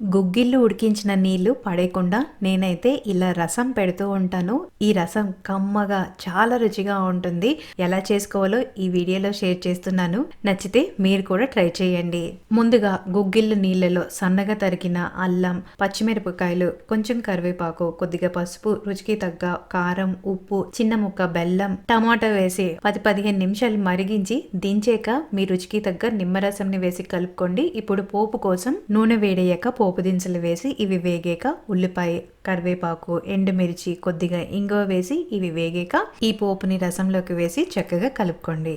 గుగ్గిళ్ళు ఉడికించిన నీళ్ళు పడేయకుండా నేనైతే ఇలా రసం పెడుతూ ఉంటాను. ఈ రసం కమ్మగా చాలా రుచిగా ఉంటుంది. ఎలా చేసుకోవాలో ఈ వీడియోలో షేర్ చేస్తున్నాను. నచ్చితే మీరు కూడా ట్రై చేయండి. ముందుగా గుగ్గిళ్ళు నీళ్ళలో సన్నగా తరిగిన అల్లం పచ్చిమిరపకాయలు కొంచెం కరివేపాకు కొద్దిగా పసుపు రుచికి తగ్గ కారం ఉప్పు చిన్న ముక్క బెల్లం టమాటా వేసి పది పదిహేను నిమిషాలు మరిగించి దించాక మీ రుచికి తగ్గ నిమ్మరసంని వేసి కలుపుకోండి. ఇప్పుడు పోపు కోసం నూనె వేడయ్యాక పోపు దినుసులు వేసి ఇవి వేగాక ఉల్లిపాయ కరివేపాకు ఎండుమిర్చి కొద్దిగా ఇంగువ వేసి ఇవి వేగాక ఈ పోపుని రసంలోకి వేసి చక్కగా కలుపుకోండి.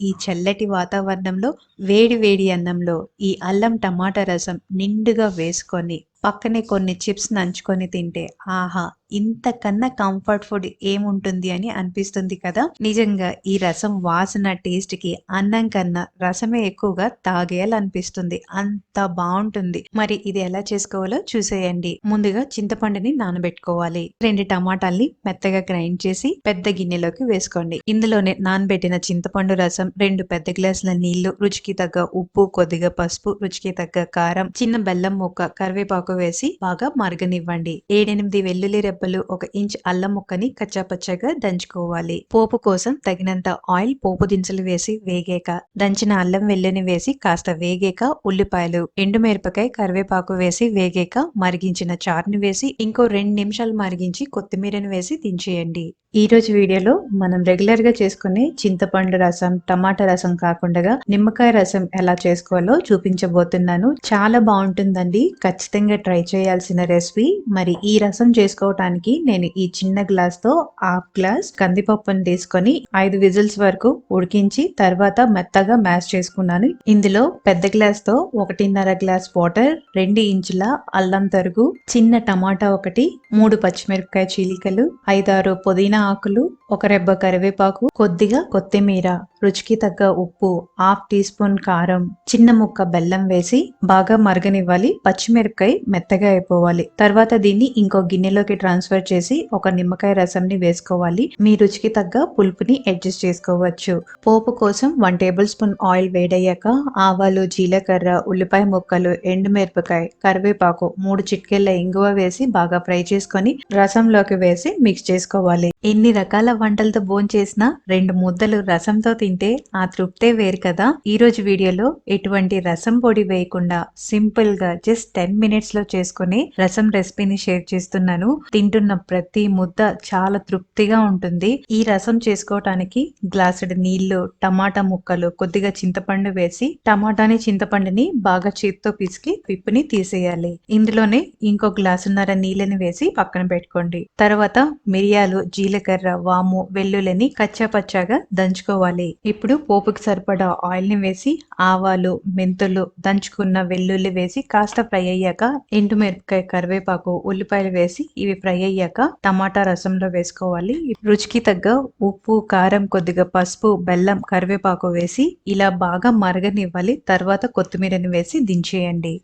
ఈ చల్లటి వాతావరణంలో వేడి వేడి అన్నంలో ఈ అల్లం టమాటా రసం నిండుగా వేసుకొని పక్కనే కొన్ని చిప్స్ నంచుకొని తింటే ఆహా ఇంతకన్నా కంఫర్ట్ ఫుడ్ ఏముంటుంది అని అనిపిస్తుంది కదా? నిజంగా ఈ రసం వాసన టేస్ట్కి అన్నం కన్నా రసమే ఎక్కువగా తాగేయాలనిపిస్తుంది. అంత బాగుంటుంది. మరి ఇది ఎలా చేసుకోవాలో చూసేయండి. ముందుగా చింతపండుని నానబెట్టుకోవాలి. రెండు టమాటాల్ని మెత్తగా గ్రైండ్ చేసి పెద్ద గిన్నెలోకి వేసుకోండి. ఇందులోనే నానబెట్టిన చింతపండు రసం రెండు పెద్ద గ్లాసుల నీళ్ళు రుచికి తగ్గ ఉప్పు కొద్దిగా పసుపు రుచికి తగ్గ కారం చిన్న బెల్లం ముక్క కరివేపాకు వేసి బాగా మరగనివ్వండి. ఏడెనిమిది వెల్లుల్లి దెబ్బలు ఒక ఇంచ్ అల్లం ముక్కని కచ్చాపచ్చాగా దంచుకోవాలి. పోపు కోసం తగినంత ఆయిల్ పోపు దినుసులు వేసి వేగాక దంచిన అల్లం వెల్లుని వేసి కాస్త వేగాక ఉల్లిపాయలు ఎండుమిరపకాయ కరివేపాకు వేసి వేగాక మరిగించిన చారుని వేసి ఇంకో రెండు నిమిషాలు మరిగించి కొత్తిమీరను వేసి దించేయండి. ఈ రోజు వీడియోలో మనం రెగ్యులర్గా చేసుకునే చింతపండు రసం టమాటా రసం కాకుండా నిమ్మకాయ రసం ఎలా చేసుకోవాలో చూపించబోతున్నాను. చాలా బాగుంటుందండి. ఖచ్చితంగా ట్రై చేయాల్సిన రెసిపీ. మరి ఈ రసం చేసుకోవటానికి నేను ఈ చిన్న గ్లాస్తో హాఫ్ గ్లాస్ కందిపప్పును తీసుకొని ఐదు విజిల్స్ వరకు ఉడికించి తర్వాత మెత్తగా మ్యాష్ చేసుకున్నాను. ఇందులో పెద్ద గ్లాస్తో ఒకటిన్నర గ్లాస్ వాటర్ రెండు ఇంచుల అల్లం తరుగు చిన్న టమాటా ఒకటి మూడు పచ్చిమిరపకాయ చీలికలు ఐదారు పుదీనా ఆకులు ఒక రెబ్బ కరివేపాకు కొద్దిగా కొత్తిమీర రుచికి తగ్గ ఉప్పు హాఫ్ టీ స్పూన్ కారం చిన్న ముక్క బెల్లం వేసి బాగా మరగనివ్వాలి. పచ్చిమిరపకాయ మెత్తగా అయిపోవాలి. తర్వాత దీన్ని ఇంకో గిన్నెలోకి ట్రాన్స్ఫర్ చేసి ఒక నిమ్మకాయ రసంని వేసుకోవాలి. మీ రుచికి తగ్గ పులుపుని అడ్జస్ట్ చేసుకోవచ్చు. పోపు కోసం వన్ టేబుల్ స్పూన్ ఆయిల్ వేడయ్యాక ఆవాలు జీలకర్ర ఉల్లిపాయ ముక్కలు ఎండుమిరపకాయ కరివేపాకు మూడు చిట్కెళ్ళ ఇంగువ వేసి బాగా ఫ్రై చేసుకొని రసంలోకి వేసి మిక్స్ చేసుకోవాలి. ఎన్ని రకాల వంటలతో భోజనం చేసినా రెండు ముద్దలు రసంతో తింటే ఆ తృప్తే వేరు కదా? ఈ రోజు వీడియోలో ఎటువంటి రసం పొడి వేయకుండా సింపుల్గా జస్ట్ టెన్ మినిట్స్లో చేసుకుని రసం రెసిపీని షేర్ చేస్తున్నాను. తింటున్న ప్రతి ముద్ద చాలా తృప్తిగా ఉంటుంది. ఈ రసం చేసుకోవటానికి గ్లాసుడు నీళ్ళు టమాటా ముక్కలు కొద్దిగా చింతపండు వేసి టమాటాని చింతపండుని బాగా చేత్తో పిసికి పిప్పుని తీసేయాలి. ఇందులోనే ఇంకో గ్లాసున్నర నీళ్ళని వేసి పక్కన పెట్టుకోండి. తర్వాత మిరియాలు జీలకర్ర వాము వెల్లుల్లిని కచ్చా పచ్చాగా దంచుకోవాలి. ఇప్పుడు పోపుకి సరిపడా ఆయిల్ని వేసి ఆవాలు మెంతులు దంచుకున్న వెల్లుల్లి వేసి కాస్త ఫ్రై అయ్యాక ఎండుమిరపకాయ కరివేపాకు ఉల్లిపాయలు వేసి ఇవి ఫ్రై అయ్యాక టమాటా రసంలో వేసుకోవాలి. రుచికి తగ్గ ఉప్పు కారం కొద్దిగా పసుపు బెల్లం కరివేపాకు వేసి ఇలా బాగా మరగనివ్వాలి. తర్వాత కొత్తిమీరని వేసి దించేయండి.